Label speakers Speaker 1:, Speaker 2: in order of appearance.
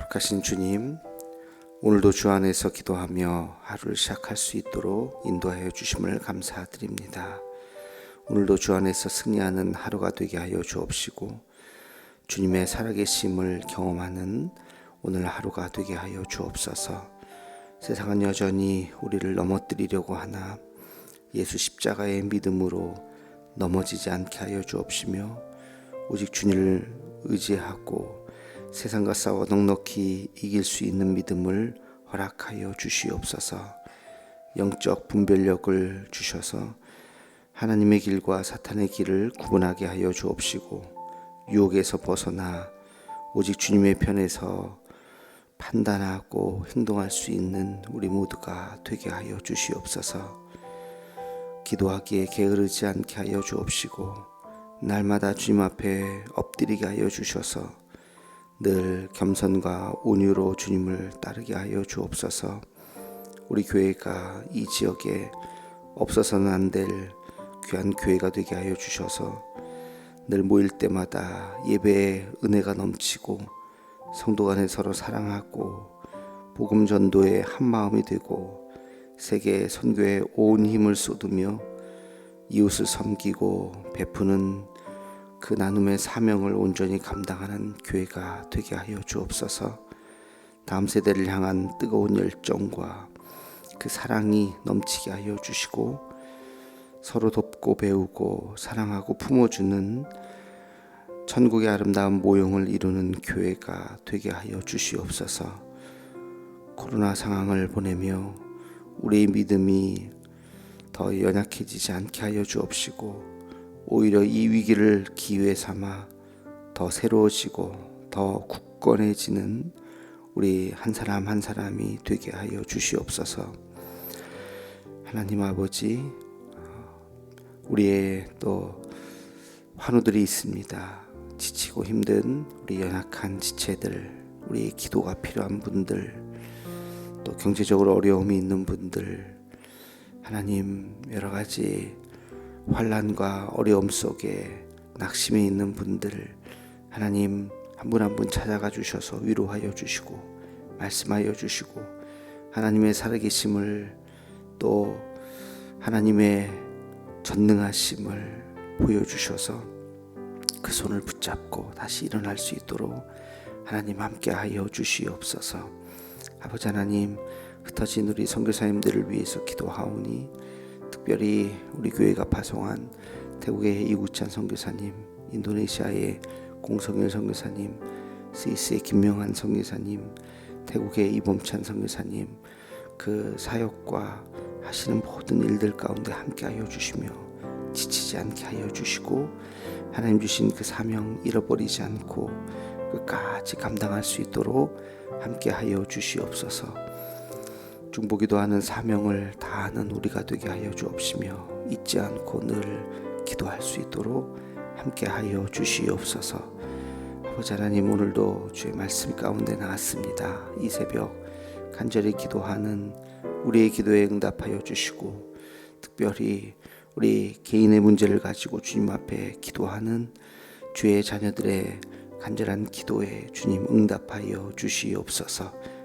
Speaker 1: 거룩하신 주님, 오늘도 주 안에서 기도하며 하루를 시작할 수 있도록 인도하여 주심을 감사드립니다. 오늘도 주 안에서 승리하는 하루가 되게 하여 주옵시고 주님의 살아계심을 경험하는 오늘 하루가 되게 하여 주옵소서. 세상은 여전히 우리를 넘어뜨리려고 하나 예수 십자가의 믿음으로 넘어지지 않게 하여 주옵시며 오직 주님을 의지하고 세상과 싸워 넉넉히 이길 수 있는 믿음을 허락하여 주시옵소서. 영적 분별력을 주셔서 하나님의 길과 사탄의 길을 구분하게 하여 주옵시고 유혹에서 벗어나 오직 주님의 편에서 판단하고 행동할 수 있는 우리 모두가 되게 하여 주시옵소서. 기도하기에 게으르지 않게 하여 주옵시고 날마다 주님 앞에 엎드리게 하여 주셔서 늘 겸손과 온유로 주님을 따르게 하여 주옵소서. 우리 교회가 이 지역에 없어서는 안 될 귀한 교회가 되게 하여 주셔서 늘 모일 때마다 예배의 은혜가 넘치고 성도 간에 서로 사랑하고 복음 전도에 한 마음이 되고 세계 선교에 온 힘을 쏟으며 이웃을 섬기고 베푸는 그 나눔의 사명을 온전히 감당하는 교회가 되게 하여 주옵소서. 다음 세대를 향한 뜨거운 열정과 그 사랑이 넘치게 하여 주시고 서로 돕고 배우고 사랑하고 품어주는 천국의 아름다운 모형을 이루는 교회가 되게 하여 주시옵소서. 코로나 상황을 보내며 우리의 믿음이 더 연약해지지 않게 하여 주옵시고 오히려 이 위기를 기회 삼아 더 새로워지고 더 굳건해지는 우리 한 사람 한 사람이 되게 하여 주시옵소서. 하나님 아버지, 우리의 또 환우들이 있습니다. 지치고 힘든 우리 연약한 지체들, 우리 기도가 필요한 분들, 또 경제적으로 어려움이 있는 분들, 하나님 여러 가지 환란과 어려움 속에 낙심해 있는 분들 하나님 한분 한 분 찾아가 주셔서 위로하여 주시고 말씀하여 주시고 하나님의 살아계심을 또 하나님의 전능하심을 보여주셔서 그 손을 붙잡고 다시 일어날 수 있도록 하나님 함께 하여 주시옵소서. 아버지 하나님 흩어진 우리 선교사님들을 위해서 기도하오니 특별히 우리 교회가 파송한 태국의 이구찬 선교사님, 인도네시아의 공성일 선교사님, 스위스의 김명한 선교사님, 태국의 이범찬 선교사님 그 사역과 하시는 모든 일들 가운데 함께하여 주시며 지치지 않게 하여 주시고 하나님 주신 그 사명 잃어버리지 않고 끝까지 감당할 수 있도록 함께하여 주시옵소서. 중보기도 하는 사명을 다하는 우리가 되게 하여 주옵시며 잊지 않고 늘 기도할 수 있도록 함께 하여 주시옵소서. 아버지 하나님 오늘도 주의 말씀 가운데 나왔습니다. 이 새벽 간절히 기도하는 우리의 기도에 응답하여 주시고 특별히 우리 개인의 문제를 가지고 주님 앞에 기도하는 주의 자녀들의 간절한 기도에 주님 응답하여 주시옵소서.